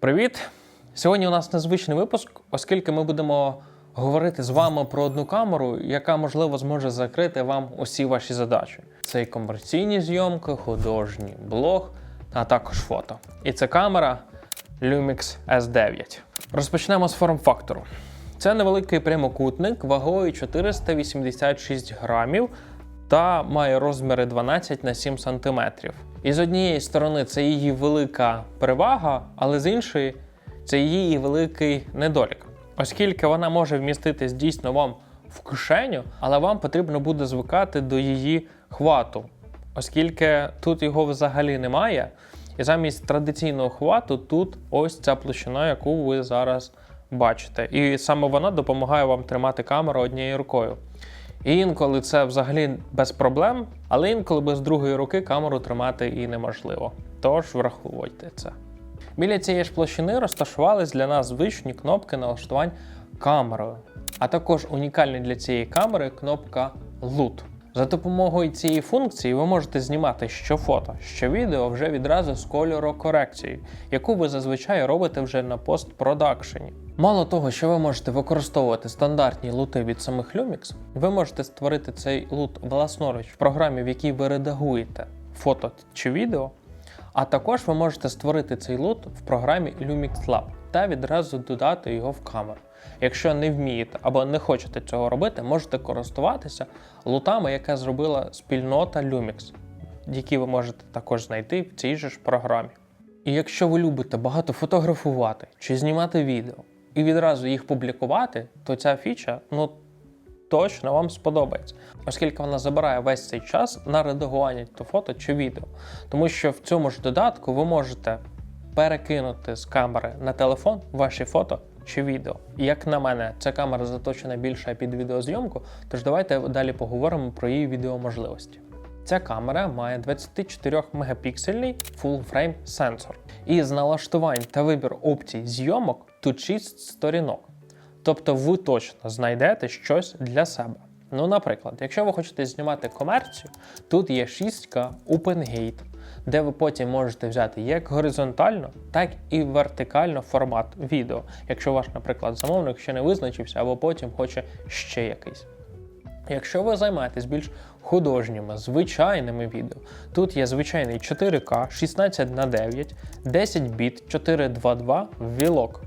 Привіт! Сьогодні у нас незвичний випуск, оскільки ми будемо говорити з вами про одну камеру, яка можливо зможе закрити вам усі ваші задачі. Це і комерційні зйомки, художній блог, а також фото. І це камера Lumix S9. Розпочнемо з форм-фактору. Це невеликий прямокутник вагою 486 грамів та має розміри 12 на 7 см. І з однієї сторони це її велика перевага, але з іншої це її великий недолік, оскільки вона може вміститись дійсно вам в кишеню, але вам потрібно буде звикати до її хвату, оскільки тут його взагалі немає. І замість традиційного хвату тут ось ця площина, яку ви зараз бачите. І саме вона допомагає вам тримати камеру однією рукою. І інколи це взагалі без проблем, але інколи без другої руки камеру тримати і неможливо. Тож враховуйте це. Біля цієї ж площини розташувались для нас звичні кнопки налаштувань камерою, а також унікальна для цієї камери кнопка LUT. За допомогою цієї функції ви можете знімати що фото, що відео вже відразу з кольорокорекцією, яку ви зазвичай робите вже на постпродакшені. Мало того, що ви можете використовувати стандартні лути від самих Lumix, ви можете створити цей лут власноруч в програмі, в якій ви редагуєте фото чи відео. А також ви можете створити цей лут в програмі Lumix Lab та відразу додати його в камеру. Якщо не вмієте або не хочете цього робити, можете користуватися лутами, яка зробила спільнота Lumix, які ви можете також знайти в цій же ж програмі. І якщо ви любите багато фотографувати чи знімати відео і відразу їх публікувати, то ця фіча ну точно вам сподобається, оскільки вона забирає весь цей час на редагування то фото чи відео. Тому що в цьому ж додатку ви можете перекинути з камери на телефон ваші фото чи відео. Як на мене, ця камера заточена більше під відеозйомку, тож давайте далі поговоримо про її відеоможливості. Ця камера має 24 мегапіксельний frame сенсор. І з налаштувань та вибір опцій зйомок тут 6 сторінок. Тобто ви точно знайдете щось для себе. Ну, наприклад, якщо ви хочете знімати комерцію, тут є 6К OpenGate, де ви потім можете взяти як горизонтально, так і вертикально формат відео, якщо ваш, наприклад, замовник ще не визначився, або потім хоче ще якийсь. Якщо ви займаєтесь більш художніми, звичайними відео, тут є звичайний 4К 16 на 9, 10 біт 422 вілок.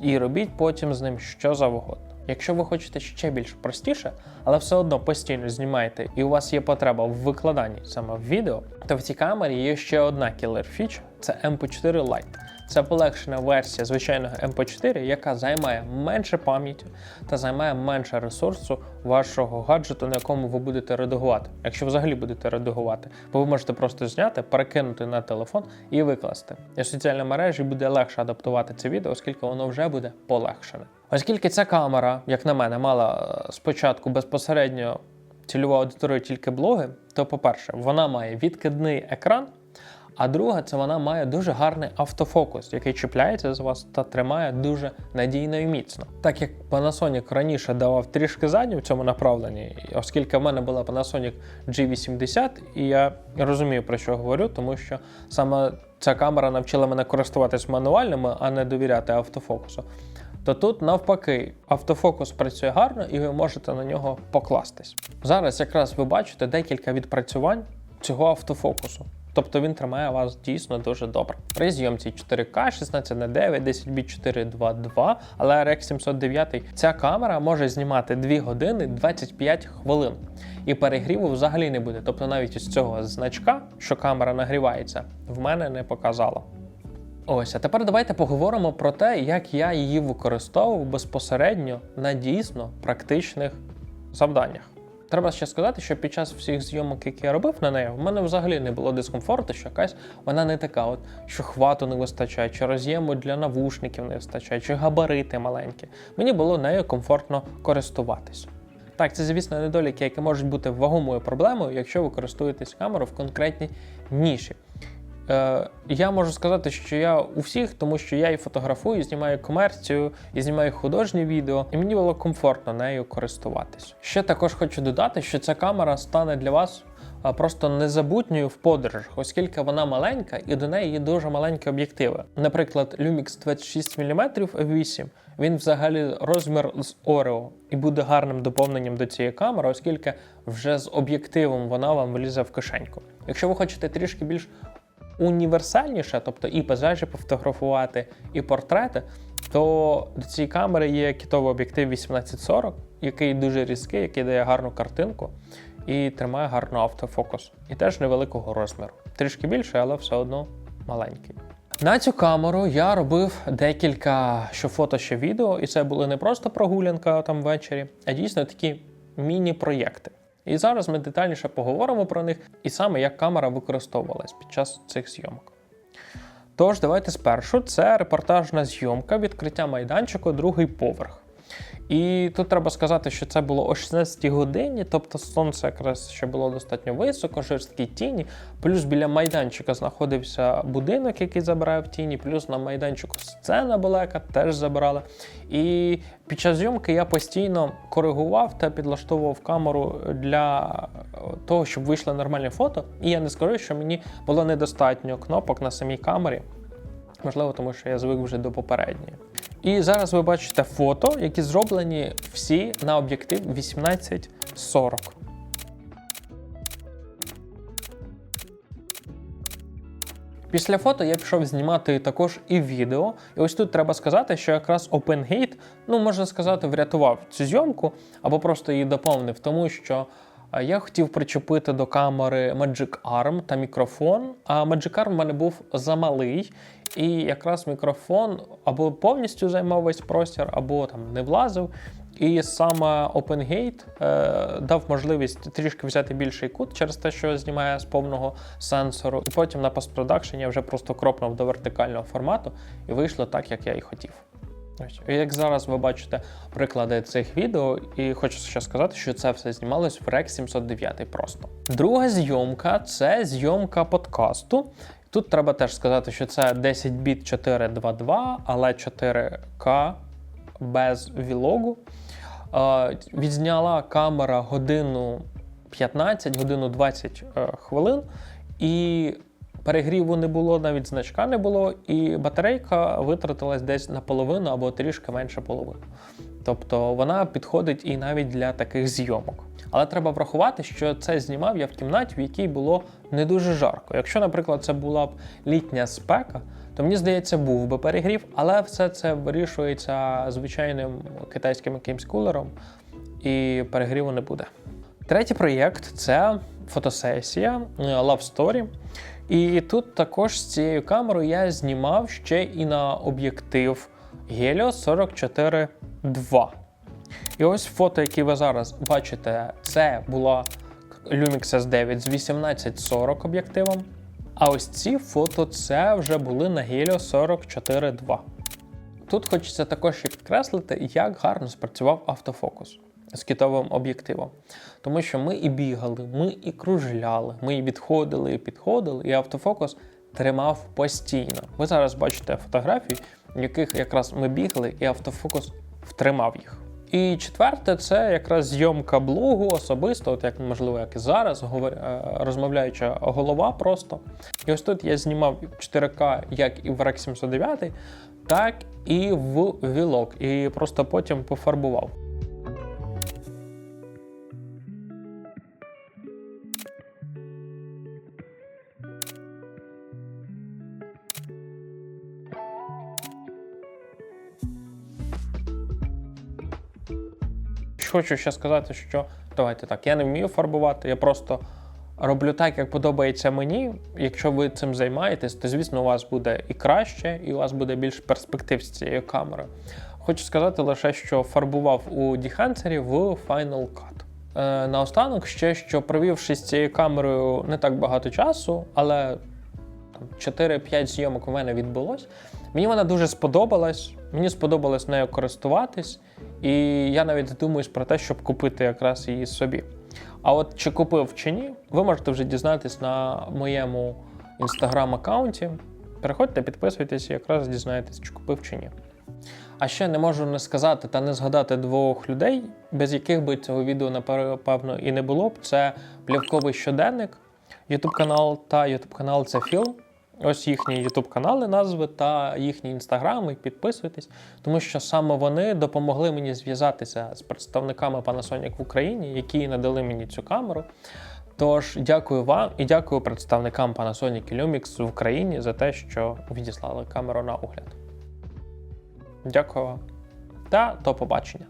І робіть потім з ним що завгодно. Якщо ви хочете ще більш простіше, але все одно постійно знімаєте, і у вас є потреба в викладанні саме в відео, то в цій камері є ще одна кілер фіч це MP4 Lite. Це полегшена версія звичайного MP4, яка займає менше пам'яті та займає менше ресурсу вашого гаджету, на якому ви будете редагувати, якщо взагалі будете редагувати, бо ви можете просто зняти, перекинути на телефон і викласти. І в соціальній мережі буде легше адаптувати це відео, оскільки воно вже буде полегшене. Оскільки ця камера, як на мене, мала е, спочатку безпосередньо цільову аудиторію тільки блоги, то, по-перше, вона має відкидний екран. А друга, це вона має дуже гарний автофокус, який чіпляється з вас та тримає дуже надійно і міцно. Так як Panasonic раніше давав трішки задню в цьому направленні, оскільки в мене була Panasonic G80, і я розумію про що говорю, тому що саме ця камера навчила мене користуватись мануальними, а не довіряти автофокусу. То тут навпаки автофокус працює гарно і ви можете на нього покластись. Зараз якраз ви бачите декілька відпрацювань цього автофокусу. Тобто він тримає вас дійсно дуже добре. При зйомці 4К 16 на 9, 10 біт 422, але RX 709 ця камера може знімати 2 години 25 хвилин. І перегріву взагалі не буде. Тобто навіть із цього значка, що камера нагрівається, в мене не показало. Ось, а тепер давайте поговоримо про те, як я її використовував безпосередньо на дійсно практичних завданнях. Треба ще сказати, що під час всіх зйомок, які я робив на неї, в мене взагалі не було дискомфорту, що якась вона не така, от що хвату не вистачає, чи роз'єму для навушників не вистачає, чи габарити маленькі. Мені було нею комфортно користуватись. Так, це, звісно, недоліки, які можуть бути вагомою проблемою, якщо ви користуєтесь камерою в конкретній ніші. Е, я можу сказати, що я у всіх, тому що я і фотографую, і знімаю комерцію, і знімаю художні відео, і мені було комфортно нею користуватись. Ще також хочу додати, що ця камера стане для вас а, просто незабутньою в подорожах, оскільки вона маленька і до неї є дуже маленькі об'єктиви. Наприклад, Lumix 26 мм f8, він взагалі розмір з Oreo і буде гарним доповненням до цієї камери, оскільки вже з об'єктивом вона вам влізе в кишеньку. Якщо ви хочете трішки більш універсальніше, тобто і пейзажі пофотографувати, і портрети, то до цієї камери є кітовий об'єктив 1840, який дуже різкий, який дає гарну картинку і тримає гарно автофокус. І теж невеликого розміру. Трішки більше, але все одно маленький. На цю камеру я робив декілька що фото, що відео, і це були не просто прогулянка там ввечері, а дійсно такі міні-проєкти. І зараз ми детальніше поговоримо про них і саме як камера використовувалась під час цих зйомок. Тож, давайте спершу. Це репортажна зйомка відкриття майданчику, другий поверх. І тут треба сказати, що це було о 16 годині, тобто сонце якраз ще було достатньо високо, жорсткі тіні. Плюс біля майданчика знаходився будинок, який забирає в тіні, плюс на майданчику сцена була, яка теж забирала. І під час зйомки я постійно коригував та підлаштовував камеру для того, щоб вийшло нормальне фото. І я не скажу, що мені було недостатньо кнопок на самій камері. Можливо, тому що я звик вже до попередньої. І зараз ви бачите фото, які зроблені всі на об'єктив 1840. Після фото я пішов знімати також і відео. І ось тут треба сказати, що якраз OpenGate, ну можна сказати, врятував цю зйомку або просто її доповнив, тому що е, я хотів причепити до камери Magic Arm та мікрофон. А Magic Arm в мене був замалий, і якраз мікрофон або повністю займав весь простір, або там не влазив. І саме OpenGate е, дав можливість трішки взяти більший кут через те, що знімає з повного сенсору. І потім на постпродакшені вже просто кропнув до вертикального формату, і вийшло так, як я і хотів. Ось. Як зараз ви бачите приклади цих відео, і хочу ще сказати, що це все знімалось в REC 709 просто. Друга зйомка це зйомка подкасту. Тут треба теж сказати, що це 10 біт 422, але 4К без вілогу. Відзняла камера годину 15, годину 20 е, хвилин, і перегріву не було, навіть значка не було, і батарейка витратилась десь наполовину або трішки менше половини. Тобто вона підходить і навіть для таких зйомок. Але треба врахувати, що це знімав я в кімнаті, в якій було не дуже жарко. Якщо, наприклад, це була б літня спека, то мені здається, був би перегрів, але все це вирішується звичайним китайським якимсь кулером, і перегріву не буде. Третій проєкт це фотосесія е, Love Story. І тут також з цією камерою я знімав ще і на об'єктив Helio 44 2. І ось фото, які ви зараз бачите, це була Lumix S9 з 1840 об'єктивом. А ось ці фото це вже були на Helio 44 2. Тут хочеться також ще підкреслити, як гарно спрацював автофокус з китовим об'єктивом. Тому що ми і бігали, ми і кружляли, ми і відходили, і підходили, і автофокус тримав постійно. Ви зараз бачите фотографії, в яких якраз ми бігли, і автофокус втримав їх. І четверте, це якраз зйомка блогу особисто, от як можливо, як і зараз, говор... е, розмовляюча голова просто. І ось тут я знімав 4К як і в REC 709, так і в Vlog, і просто потім пофарбував. Хочу ще сказати, що давайте так, я не вмію фарбувати, я просто роблю так, як подобається мені. Якщо ви цим займаєтесь, то звісно у вас буде і краще, і у вас буде більше перспектив з цією камерою. Хочу сказати лише, що фарбував у Діхансері в Final Cut. Е, наостанок ще, що провівши з цією камерою не так багато часу, але там, 4-5 зйомок у мене відбулось. Мені вона дуже сподобалась. Мені сподобалось нею користуватись, і я навіть задумуюсь про те, щоб купити якраз її собі. А от чи купив чи ні, ви можете вже дізнатись на моєму інстаграм-аккаунті. Переходьте, підписуйтесь і якраз дізнаєтесь, чи купив чи ні. А ще не можу не сказати та не згадати двох людей, без яких би цього відео, напевно, і не було б. Це Плівковий щоденник, Ютуб канал та Ютуб канал це Філ. Ось їхні Ютуб канали, назви та їхні інстаграми. Підписуйтесь, тому що саме вони допомогли мені зв'язатися з представниками Panasonic в Україні, які надали мені цю камеру. Тож дякую вам і дякую представникам Panasonic і Lumix в Україні за те, що відіслали камеру на огляд. Дякую. Та до побачення.